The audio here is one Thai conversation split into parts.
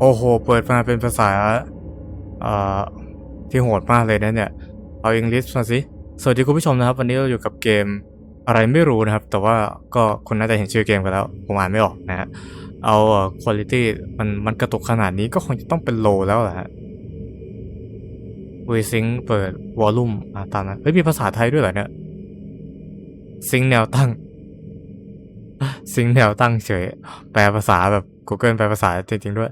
โอ้โห เปิดมาเป็นภาษาเอ่อที่โหดมากเลยนะเนี่ย เอาอังกฤษมาสิ สวัสดีคุณผู้ชมนะครับ วันนี้เราอยู่กับเกมอะไรไม่รู้นะครับ แต่ว่าก็คุณน่าจะเห็นชื่อเกมกันแล้ว ผมอ่านไม่ออกนะฮะ เอาเอ่อ quality มันมันกระตุกขนาดนี้ก็คงจะต้องเป็น low แล้วแหละฮะ VSync เปิด volume อะตามนั้นเฮ้ยมีภาษาไทยด้วยเหรอเนี่ยซิงแนวตั้งซิงแนวตั้งเฉย แปลภาษาแบบ Google แปลภาษาจริงๆด้วย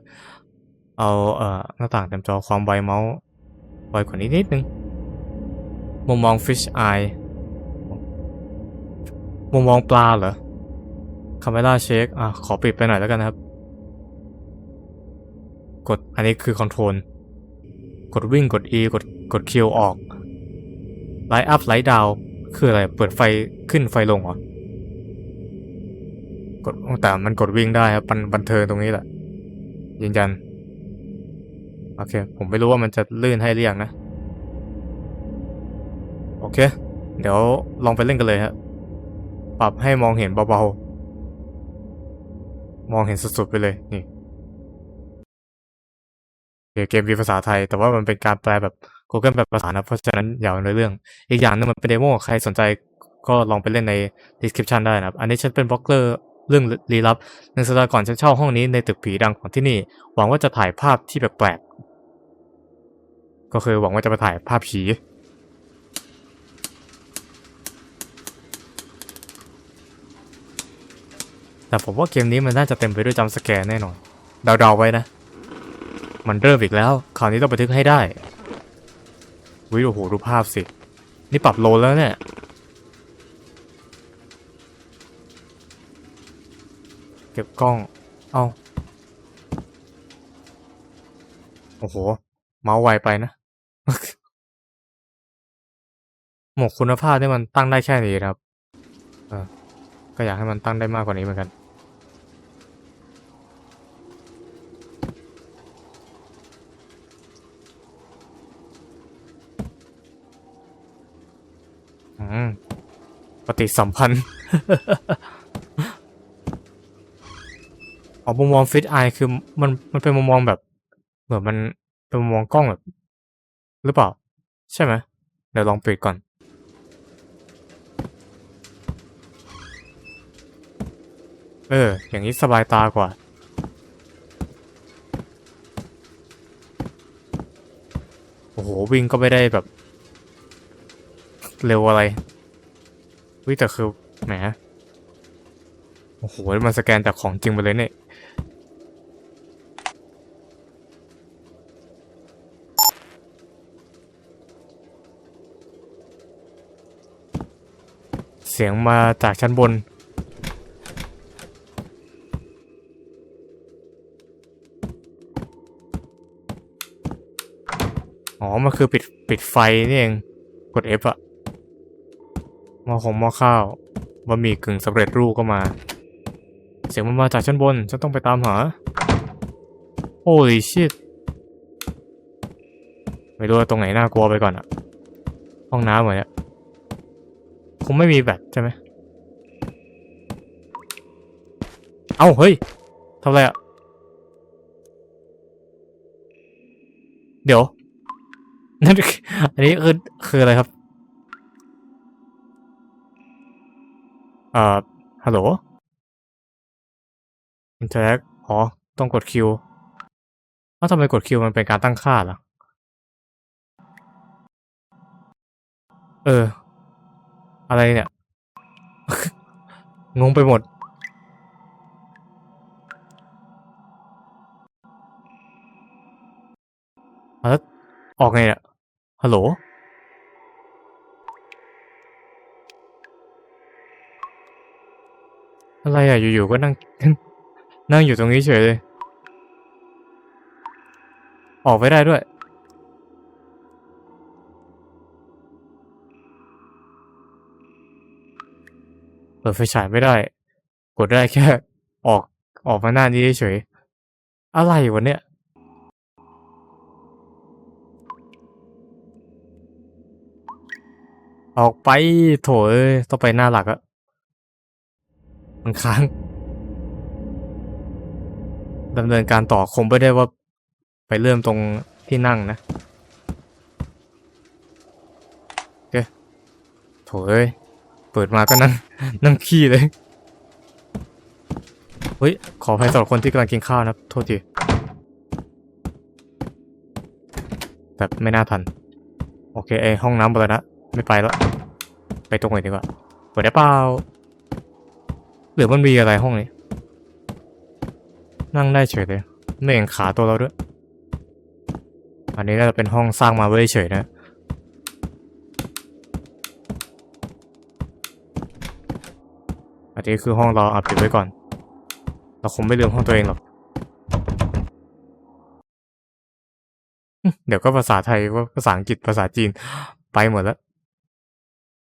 เอาเอ่อหน้าต่างเต็มจอความไวเมาส์ไวกว่านี้นิดนึง มุมมอง fish eye มุมมองปลาเหรอ camera shake อะ ขอปิดไปหน่อยแล้วกันนะครับ กดอันนี้คือคอนโทรลกดวิ่งกด E กดกด Q ออกไลท์อัพไลท์ดาวคืออะไร เปิดไฟขึ้นไฟลงเหรอกดแต่มันกดวิ่งได้ครับบันบันเทิงตรงนี้แหละยืนยัน โอเค ผมไม่รู้ว่ามันจะลื่นให้หรือยังนะ โอเค เดี๋ยวลองไปเล่นกันเลยฮะ ปรับให้มองเห็นเบาๆ มองเห็นสุดๆไปเลยนี่เดี๋ยวเกมมีภาษาไทย แต่ว่ามันเป็นการแปลแบบ Google แบบภาษานะเพราะฉะนั้นอย่าในเรื่อง อีกอย่างหนึงมันเป็นเดโมใครสนใจก็ลองไปเล่นใน description ได้นะครับ อันนี้ฉันเป็นบล็อกเกอร์ เรื่องลี้ลับหนึ่งสัปดาห์ก่อนฉันเช่าห้องนี้ในตึกผีดังของที่นี่ หวังว่าจะถ่ายภาพที่แปลกๆก็คือหวังว่าจะมาถ่ายภาพผีแต่ผมว่าเกมนี้มันน่าจะเต็มไปด้วยจัมสแกร์แน่นอนเดาๆไว้นะ มันเริ่มอีกแล้วคราวนี้ต้องบันทึกให้ได้วิโอ้โหดูภาพสิ นี่ปรับโลแล้วเนี่ย เก็บกล้อง เอาโอ้โห เมาส์ไวไปนะ หมวกคุณภาพนี่มันตั้งได้แค่นี้ครับเออก็อยากให้มันตั้งได้มากกว่านี้เหมือนกันอืมปฏิสัมพันธ์ อ๋อมุมมองฟิตไอคือมันมันเป็นมุมมองแบบ เหมือนมันเป็นมุมมองกล้องแบบ หรือเปล่า ใช่ไหมเดี๋ยวลองปิดก่อน เออ อย่างนี้สบายตากว่า โอ้โห วิ่งก็ไม่ได้แบบ เร็วอะไรวิแต่คือแหมโอ้โห มันสแกนจากของจริงไปเลยเนี่ย สียงมาจากชั้นบน อ๋อ มันคือปิดปิดไฟนี่เอง กด F อะหม้อของหม้อข้าวบะหมี่กึ่งสำเร็จรูปก็มา เสียงมันมาจากชั้นบน ฉันต้องไปตามหา โอ้ยชิตไม่รู้ว่าตรงไหนน่ากลัวไปก่อนอะห้องน้ำเหมือนเนี้ย คงไม่มีแบตใช่ไหม เอ้า เฮ้ยทำไรอะเดี๋ยว นั่นอันนี้คือ คืออะไรครับเอ่อฮัลโหล interact อ๋อ ต้องกดคิวเอ้าทำไมกดคิวมันเป็นการตั้งค่าล่ะ เออ อะไรเนี่ย งงไปหมด แล้วออกไงเนี่ย ฮัลโหล อะไรอะ อยู่ๆ ก็นั่ง นั่งอยู่ตรงนี้เฉยเลย ออกไม่ได้ด้วย เปิดไฟฉายไม่ได้ กดได้แค่ ออกออกมาหน้านี้เฉย อะไรวะเนี่ย ออกไปโถเอ้ยต้องไปหน้าหลักอะมันค้างดำเนินการต่อคงไม่ได้ว่าไปเริ่มตรงที่นั่งนะโอเคโถเอ้ย เปิดมาก็นั่งนั่งขี้เลย เฮ้ย ขออภัยสำหรับคนที่กำลังกินข้าวนะโทษทีแบบไม่น่าทัน โอเคไอห้องน้ำหมดแล้วนะ ไม่ไปแล้วไปตรงไหนดีกว่าเปิดได้เปล่าหรือมันมีอะไรห้องนี้ นั่งได้เฉยเลย ไม่เห็นขาตัวเราด้วย อันนี้น่าจะเป็นห้องสร้างมาไว้เฉยนะ อันนี้คือห้องเราอัดปิดไว้ก่อน เราคงไม่ลืมห้องตัวเองหรอก เดี๋ยวก็ภาษาไทยภาษาอังกฤษภาษาจีนไปหมดแล้ว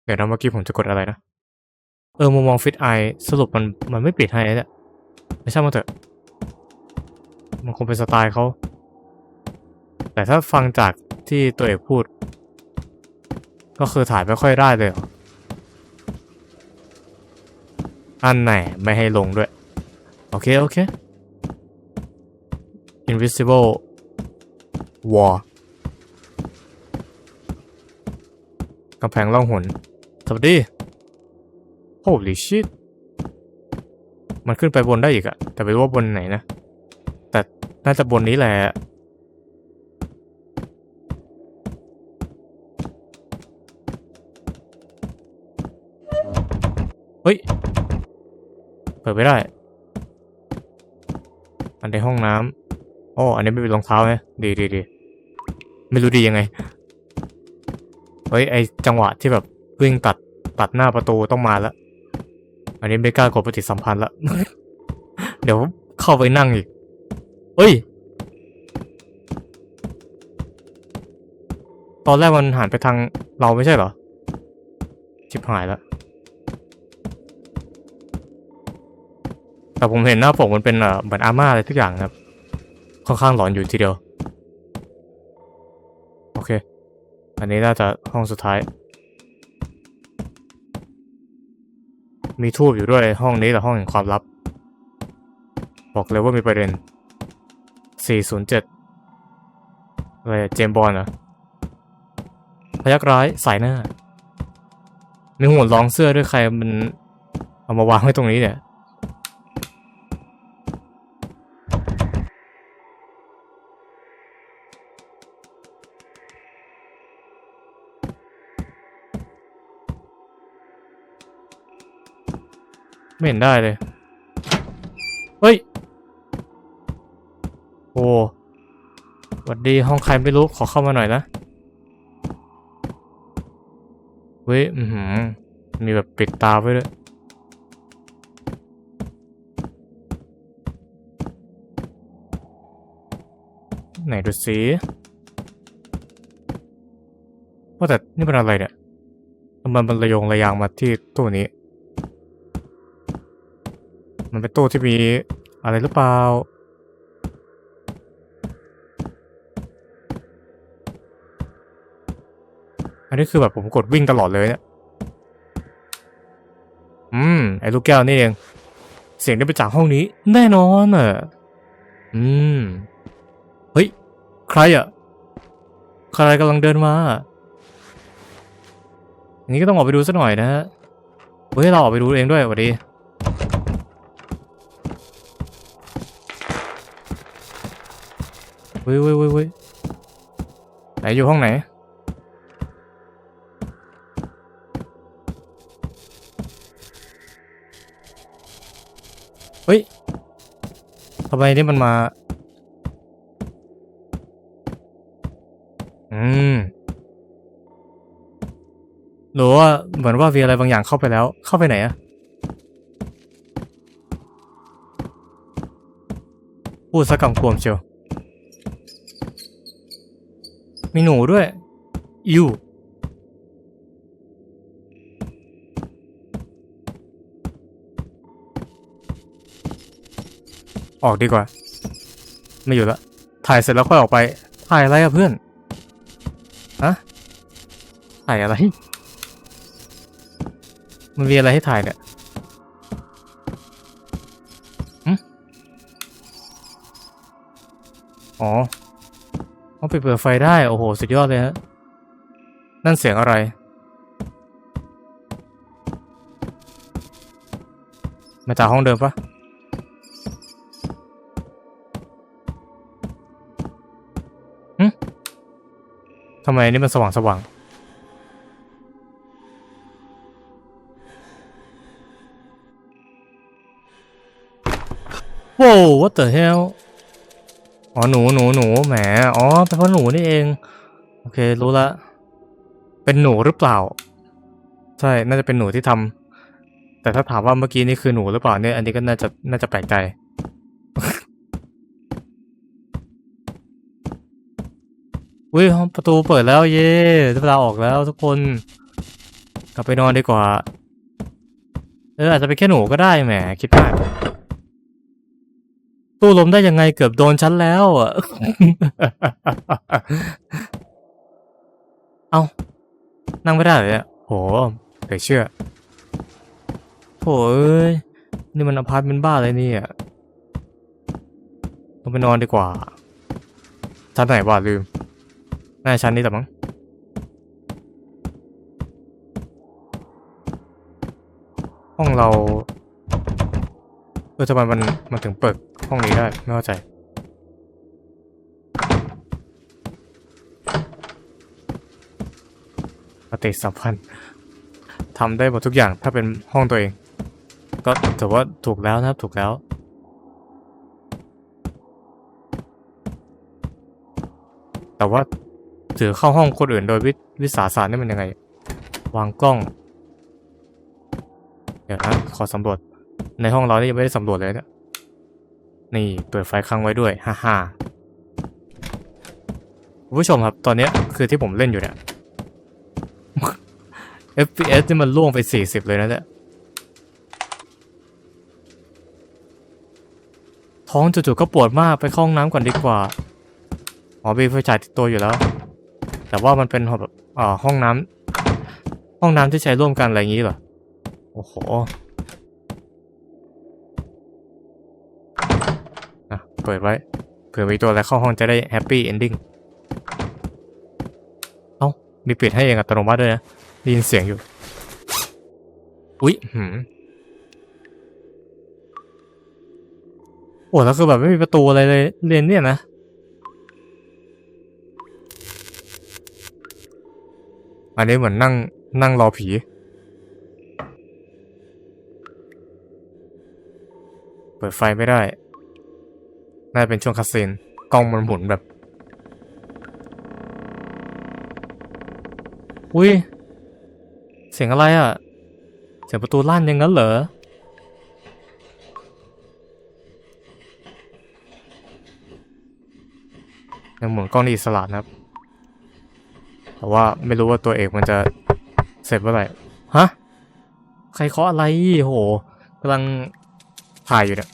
เดี๋ยวนะเมื่อกี้ผมจะกดอะไรนะ เออมุมมองฟิตไอสรุปมันมันไม่ปิดให้เนี่ยไม่ใช่มาเถอะ มันคงเป็นสไตล์เขา แต่ถ้าฟังจากที่ตัวเอกพูด ก็คือถ่ายไม่ค่อยได้เลยเหร อันไหนไม่ให้ลงด้วย โอเค โอเค invisible wall กำแพงล่องหนสวัสดี holy shit มันขึ้นไปบนได้อีกอะแต่ไม่รู้ว่าบนไหนนะ แต่น่าจะบนนี้แหละเฮ้ย เปิดไม่ได้อันในห้องน้ำอ๋ออันนี้ไม่เป็นรองเท้าไหมดีดีดีไม่รู้ดียังไง เฮ้ย ไอจังหวะที่แบบวิ่งตัดตัดหน้าประตูต้องมาแล้ว อันนี้ไม่กล้ากดปฏิสัมพันธ์ละ เดี๋ยวเข้าไปนั่งอีก เฮ้ย ตอนแรกมันหันไปทางเราไม่ใช่เหรอ ชิบหายแล้ว แต่ผมเห็นหน้าปกมันเป็นเอ่อเหมือนอาม่าอะไรทุกอย่างครับ ค่อนข้างหลอนอยู่ทีเดียว โอเค อันนี้น่าจะห้องสุดท้าย มีทูบอยู่ด้วยห้องนี้แหละห้องแห่งความลับ บอกเลยว่ามีประเด็น 407อะไรเจมบอลเหรอพยักร้ายสายหน้า มีหุ่นรองเสื้อด้วยใครมันเอามาวางไว้ตรงนี้เนี่ย ไม่เห็นได้เลย เฮ้ย โอ้หวัดดีห้องใครไม่รู้ขอเข้ามาหน่อยนะ เว้ย อือหือมีแบบปิดตาไว้ด้วย ไหนดูสิว่าแต่นี่เป็นอะไรเนี่ยทำไมมันระยงระยางมาที่ตู้นี้ มันเป็นตู้ที่มีอะไรหรือเปล่า อันนี้คือแบบผมกดวิ่งตลอดเลยเนี่ย อืม ไอ้ลูกแก้วนี่เอง เสียงได้ไปจากห้องนี้ แน่นอนอะ อืม เฮ้ย ใครอะ ใครกำลังเดินมาอย่างนี้ก็ต้องออกไปดูสักหน่อยนะฮะเฮ้ยเราออกไปดูเองด้วยสวัสดี เว้ยเว้ยเว้ยเว้ยไหนอยู่ห้องไหน เฮ้ยทำไมนี่มันมา อืมหรือว่าเหมือนว่ามีอะไรบางอย่างเข้าไปแล้ว เข้าไปไหนอะพูดสักคำกวมเชียว มีหนูด้วยอิวออกดีกว่า ไม่อยู่ละถ่ายเสร็จแล้วค่อยออกไป ถ่ายอะไรอะเพื่อนอะถ่ายอะไร มันมีอะไรให้ถ่ายเนี่ยอ๋อ ต้องไปเปิดไฟได้ โอ้โห สุดยอดเลยฮะ นั่นเสียงอะไร มาจากห้องเดิมปะหึทำไมนนี่มันสว่างสว่างโว้ว what the hell อ๋อหนูหนูหนูแหมอ๋อเป็นเพราะหนูนี่เอง โอเครู้ละ เป็นหนูหรือเปล่า ใช่น่าจะเป็นหนูที่ทำแต่ถ้าถามว่าเมื่อกี้นี่คือหนูหรือเปล่าเนี่ยอันนี้ก็น่าจะน่าจะแปลกใจอุ้ยประตูเปิดแล้วเย่เวลาออกแล้วทุกคน กลับไปนอนดีกว่า เอออาจจะเป็นแค่หนูก็ได้แหมคิดมาก ตู้ลมได้ยังไงเกือบโดนฉันแล้วอะ เอานั่งไม่ได้เลยอะโหเหลือเชื่อโถเอ้ย นี่มันอพาร์ตเมนต์บ้าเลยเนี่ยต้องไปนอนดีกว่าชั้นไหนวะลืมน่าจะชั้นนี้แต่มั้งห้องเรา เออทำไมมันมันถึงเปิดห้องนี้ได้ ไม่เข้าใจ ปฏิสัมพันธ์ทำได้หมดทุกอย่างถ้าเป็นห้องตัวเอง ก็ถือว่าถูกแล้วนะครับถูกแล้ว แต่ว่าถือเข้าห้องคนอื่นโดยวิวิสาสารนี่มันยังไง วางกล้อง เดี๋ยวนะ ขอสำรวจ ในห้องเรานี่ยังไม่ได้สำรวจเลยเนี่ยนี่เปิดไฟค้างไว้ด้วยฮ่าฮ่าผู้ชมครับตอนนี้คือที่ผมเล่นอยู่เนี่ย FPS นี่มันล่วงไป 40 เลยนะเนี่ยท้องจู่ๆก็ปวดมากไปเข้าห้องน้ำก่อนดีกว่าอ๋อมีไฟฉายติดตัวอยู่แล้ว แต่ว่ามันเป็นแบบอ่าห้องน้ำห้องน้ำที่ใช้ร่วมกันอะไรอย่างนี้เหรอโอ้โหอะ เปิดไว้ เผื่อมีตัวอะไรเข้าห้องจะได้แฮปปี้เอนดิ้ง เอ้า มีปิดให้เองอัตโนมัติด้วยนะได้ยินเสียงอยู่ อุ๊ยหืมโอ้แล้วคือแบบไม่มีประตูอะไรเลยเรียนเนี่ยนะอันนี้เหมือนนั่งนั่งรอผี เปิดไฟไม่ได้ น่าจะเป็นช่วงคัสซีนกล้องมันหมุนแบบ อุ้ย เสียงอะไรอะ เสียงประตูลั่นอย่างนั้นเหรอ ยังหมุนกล้องอิสระนะครับ แต่ว่าไม่รู้ว่าตัวเอกมันจะเสร็จเมื่อไหร่ ฮะ ใครเคาะอะไร โหกำลังถ่ายอยู่เนี่ย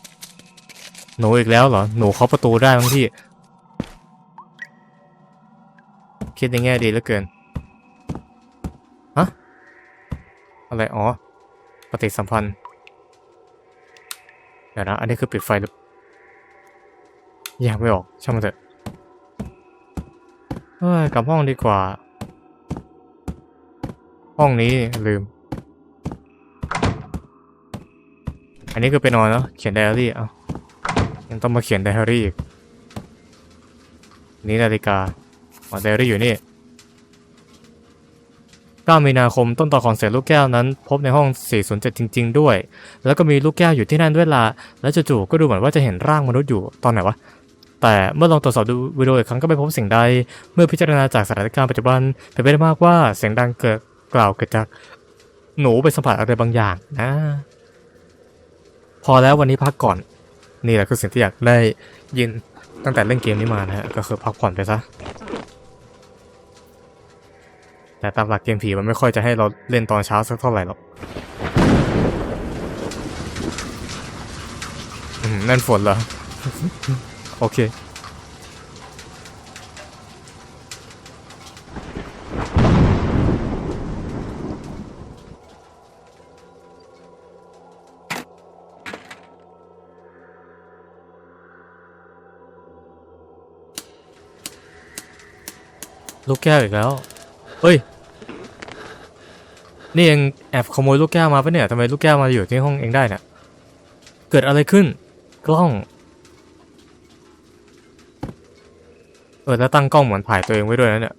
หนูอีกแล้วเหรอ หนูเคาะประตูได้บางที่ คิดในแง่ดีเหลือเกิน ฮะ อะไร อ๋อ ปฏิสัมพันธ์ เดี๋ยวนะ อันนี้คือปิดไฟหรือแยกไม่ออก ช่างมันเถอะเฮ้ย กลับห้องดีกว่า ห้องนี้ลืม อันนี้คือไปนอนแล้วเขียนไดอารี่เอ้า ยังต้องมาเขียนไดอารี่อีก นี่นาฬิกาอ๋อไดอารี่อยู่นี่9มีนาคมต้นต่อของเศษลูกแก้วนั้น พบในห้อง 407 จริง ๆ ด้วย แล้วก็มีลูกแก้วอยู่ที่นั่นด้วยละแล้วจู่ๆ ก็ดูเหมือนว่าจะเห็นร่างมนุษย์อยู่ตอนไหนวะ แต่เมื่อลองตรวจสอบดูวิดีโออีกครั้งก็ไม่พบสิ่งใด เมื่อพิจารณาจากสถานการณ์ปัจจุบันเป็นไปได้มากว่าเสียงดังเกิดกล่าวเกิดจากหนูไปสัมผัสอะไรบางอย่างนะ พอแล้ววันนี้พักก่อน นี่แหละคือสิ่งที่อยากได้ยินตั้งแต่เล่นเกมนี้มานะฮะก็คือพักผ่อนไปซะแต่ตามหลักเกมผีมันไม่ค่อยจะให้เราเล่นตอนเช้าสักเท่าไหร่หรอกนั่นฝนเหรอ โอเค ลูกแก้วอีกแล้ว เฮ้ย นี่เองแอบขโมยลูกแก้วมาปะเนี่ยทำไมลูกแก้วมาอยู่ที่ห้องเองได้เนี่ยเกิดอะไรขึ้น กล้อง เออแล้วตั้งกล้องเหมือนถ่ายตัวเองไว้ด้วยนะเนี่ย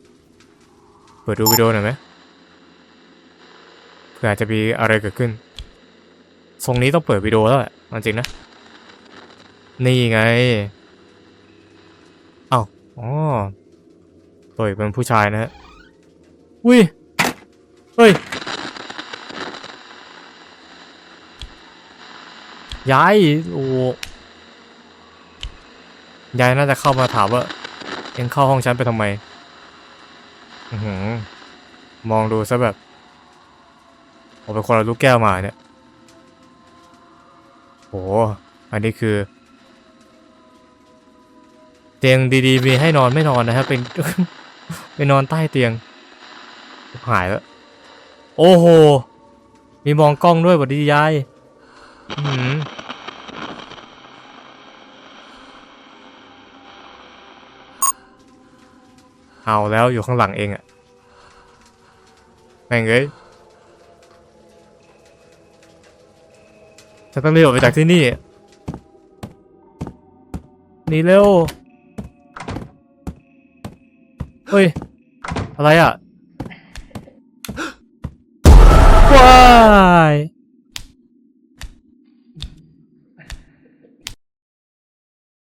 เปิดดูวิดีโอหน่อยไหมเผื่ออาจจะมีอะไรเกิดขึ้น ทรงนี้ต้องเปิดวิดีโอแล้วแหละจริงนะ นี่ไง เอ้าอ๋อ ตัวเป็นผู้ชายนะฮะอุ้ยเฮ้ยยายโอ้ยายน่าจะเข้ามาถามว่าเอ็งเข้าห้องฉันไปทำไมอือหือมองดูซะแบบผมเป็นคนเอาลูกแก้วมาเนี่ยโหอันนี้คือ เตียงดีๆ มีให้นอนไม่นอนนะครับเป็น ไปนอนใต้เตียง หายแล้วโอ้โห มีมองกล้องด้วยบดียายอื้อหือเอาแล้วอยู่ข้างหลังเองอะแม่งเอ้ยฉันต้องรีบออกไปจากที่นี่หนีเร็ว เฮ้ย อะไรอะ ว้าย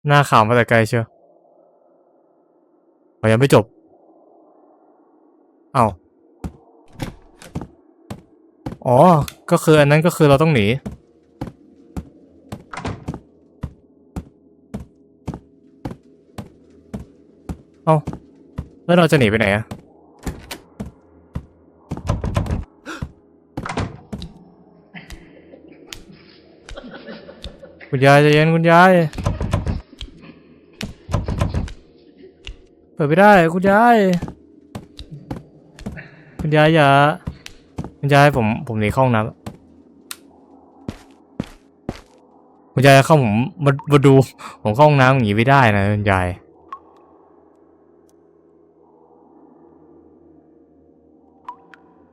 หน้าขาวมาแต่ไกลเชียวยังไม่จบ เอาอ๋อ ก็คืออันนั้นก็คือเราต้องหนี เอ้า แล้วเราจะหนีไปไหนอะคุณยายใจเย็นคุณยายเปิดไม่ได้คุณยายคุณยายอย่าคุณยายผมผมหนีเข้าห้องน้ำคุณยายเข้าผมมามาดูผมเข้าห้องน้ำอย่างนี้ไม่ได้นะคุณยาย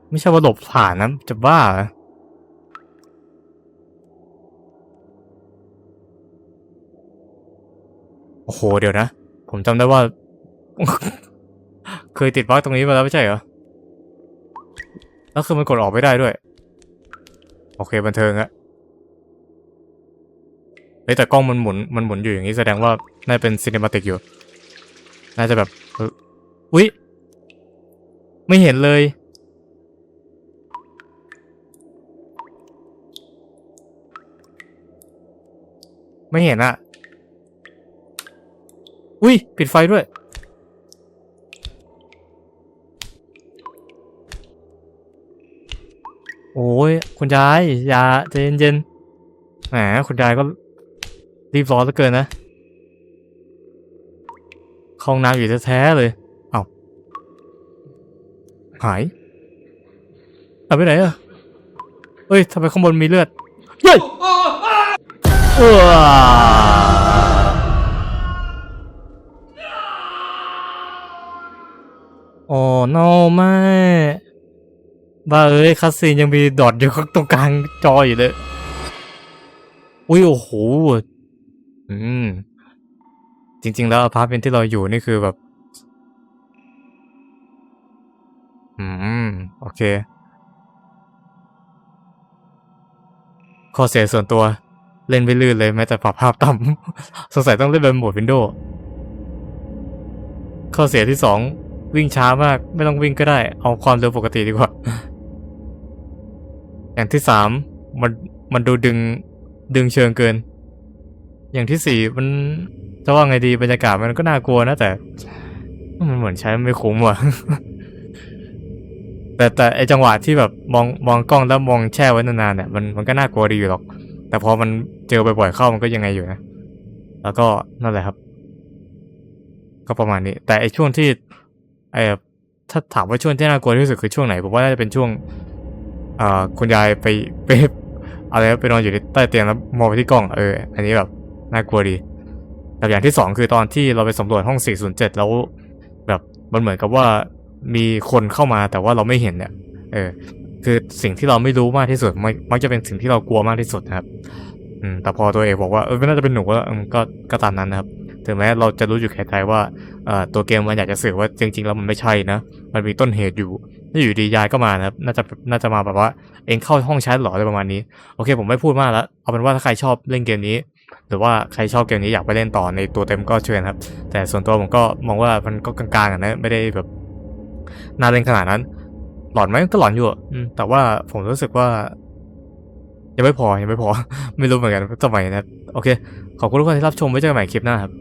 ไม่ใช่ว่าหลบผ่านนะจะบ้าโอ้โห เดี๋ยวนะ ผมจำได้ว่า เคยติดบั๊กตรงนี้มาแล้วไม่ใช่เหรอ แล้วคือมันกดออกไม่ได้ด้วย โอเคบันเทิงอะเฮ้แต่กล้องมันหมุนมันหมุนอยู่อย่างนี้แสดงว่า น่าจะเป็นซีนิมาติกอยู่ น่าจะแบบ อุ๊ย ไม่เห็นเลย ไม่เห็นอะอุ้ยปิดไฟด้วย โอ้ยคุณยายอย่าใจเย็นๆแหมคุณยายก็รีบร้อนเหลือเกินนะเข้าห้องน้ำอยู่แท้ๆเลย เอ้าหายเอาไปไหนอะเฮ้ยทำไมข้างบนมีเลือดเฮ้ย เออโอ้โนไม่บ้าเอ้ยคัสซีนยังมีดอทอยู่ตรงกลางจออยู่เลย อุ้ยโอ้โห อืม จริง ๆ แล้วอพาร์ตเมนต์ที่เราอยู่นี่คือแบบ อืม โอเค ข้อเสียส่วนตัว เล่นไม่ลื่นเลยแม้แต่ปรับภาพต่ำ สงสัยต้องเล่นเป็นโหมดวินโดว์ข้อเสียที่สองวิ่งช้ามากไม่ต้องวิ่งก็ได้ เอาความเร็วปกติดีกว่า อย่างที่สามมันมันดูดึงดึงเชิงเกิน อย่างที่สี่มันจะว่าไงดีบรรยากาศมันก็น่ากลัวนะแต่ มันเหมือนใช้ไม่คุ้มว่ะแต่แต่ไอจังหวะที่แบบมองมองกล้องแล้วมองแช่ไว้นานๆเนี่ยมันมันก็น่ากลัวดีอยู่หรอก แต่พอมัน เจอบ่อยๆเข้ามันก็ยังไงอยู่นะ แล้วก็นั่นแหละครับ ก็ประมาณนี้ แต่ไอช่วงที่ไอถ้าถามว่าช่วงที่น่ากลัวที่สุดคือช่วงไหนผมว่าน่าจะเป็นช่วงอ่าคุณยายไปไปอะไรไปนอนอยู่ในใต้เตียงแล้วมองไปที่กล้องเออ อันนี้แบบน่ากลัวดีแต่อย่างที่สองคือตอนที่เราไปสำรวจห้อง 407 แล้วแบบมันเหมือนกับว่ามีคนเข้ามาแต่ว่าเราไม่เห็นเนี่ย เออ คือสิ่งที่เราไม่รู้มากที่สุดมักจะเป็นสิ่งที่เรากลัวมากที่สุดนะครับ อืมแต่พอตัวเอกบอกว่าเออไม่น่าจะเป็นหนูแล้วก็ก็ตามนั้นนะครับถึงแม้เราจะรู้อยู่แก่ใจว่าตัวเกมมันอยากจะสื่อว่าจริง ๆ แล้วมันไม่ใช่นะ มันมีต้นเหตุอยู่แล้วอยู่ดียายก็มานะครับ น่าจะน่าจะมาแบบว่า เองเข้าห้องแชทหรออะไรประมาณนี้ โอเค ผมไม่พูดมากแล้ว เอาเป็นว่าถ้าใครชอบเล่นเกมนี้ หรือว่าใครชอบเกมนี้อยากไปเล่นต่อในตัวเต็มก็เชิญครับ แต่ส่วนตัวผมก็มองว่ามันก็กลางๆนะไม่ได้แบบน่าเล่นขนาดนั้น หลอนไหมก็หลอนอยู่แต่ว่าผมรู้สึกว่า ยังไม่พอยังไม่พอ ไม่รู้เหมือนกันสมัยนะโอเค ขอบคุณทุกคนที่รับชมไว้เจอกันใหม่คลิปหน้าครับ